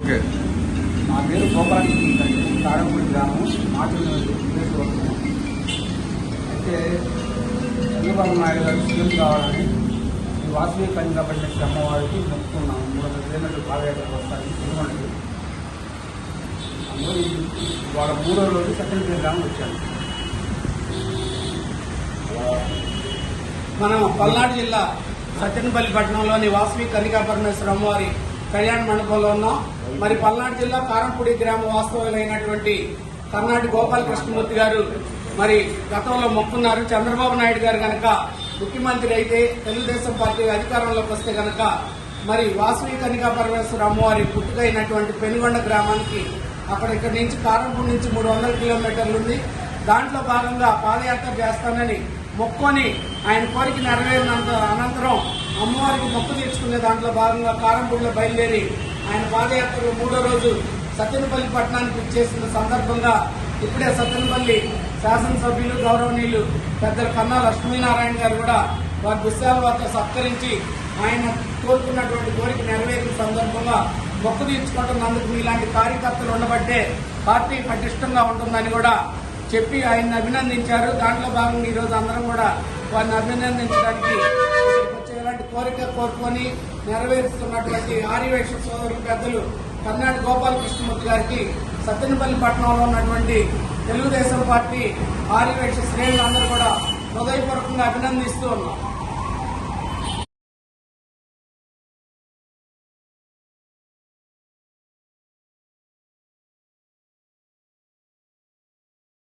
నా పేరు గోపాలకృష్ణ తాడంపూడి గ్రామం మాటలు అయితే చంద్రబాబు నాయుడు గారు సీఎం కావాలని ఈ వాసవి కన్యగా పడిన అమ్మవారికి మొక్కుకున్నాము మూడు వందల కిలోమీటర్లు పాదయాత్రకు వస్తాయి తిరుమలకి అందులో వాళ్ళ మూడో రోజు సత్యనపల్లి గ్రామం వచ్చాను. మనం పల్నాడు జిల్లా సత్యనపల్లి పట్టణంలోని వాసవి కనికా పరమేశ్వర అమ్మవారి కళ్యాణ మండపంలో ఉన్నాం. మరి పల్నాడు జిల్లా కారంపూడి గ్రామ వాస్తవ్యులైనటువంటి కర్ణాటి గోపాలకృష్ణమూర్తి గారు మరి గతంలో మొక్కున్నారు. చంద్రబాబు నాయుడు గారు కనుక ముఖ్యమంత్రి అయితే తెలుగుదేశం పార్టీ అధికారంలోకి వస్తే కనుక మరి వాసవి కనికా పరమేశ్వర అమ్మవారి పుట్టుకైనటువంటి పెనుగొండ గ్రామానికి అక్కడ ఇక్కడి నుంచి కారంపూడి నుంచి మూడు వందల కిలోమీటర్లు ఉంది. దాంట్లో భాగంగా పాదయాత్ర చేస్తానని మొక్కొని ఆయన కోరిక నెరవేరినంత మొక్కు తీర్చుకునే దాంట్లో భాగంగా కారంపూడిలో బయలుదేరి ఆయన పాదయాత్రలో మూడో రోజు సత్యనపల్లి పట్టణానికి చేసిన సందర్భంగా ఇప్పుడే సత్యనపల్లి శాసనసభ్యులు గౌరవనీయులు పెద్ద కన్నా లక్ష్మీనారాయణ గారు కూడా వారి దుశ్శాలవాతో సత్కరించి ఆయన కోరుకున్నటువంటి కోరిక నెరవేరిన సందర్భంగా మొక్కు తీర్చుకుంటున్నందుకు మీలాంటి కార్యకర్తలు ఉండబట్టే పార్టీ పటిష్టంగా ఉంటుందని కూడా చెప్పి ఆయన్ని అభినందించారు. దాంట్లో భాగంగా ఈరోజు అందరం కూడా వారిని అభినందించడానికి ఇలాంటి కోరిక కోరుకొని నెరవేరుస్తున్నటువంటి ఆర్యవేక్ష సోదరులు పెద్దలు కర్ణాటక గోపాలకృష్ణమూర్తి గారికి సత్తెనపల్లి పట్టణంలో ఉన్నటువంటి తెలుగుదేశం పార్టీ ఆర్యవేక్ష శ్రేణులందరూ కూడా హృదయపూర్వకంగా అభినందిస్తూ ఉన్నాం.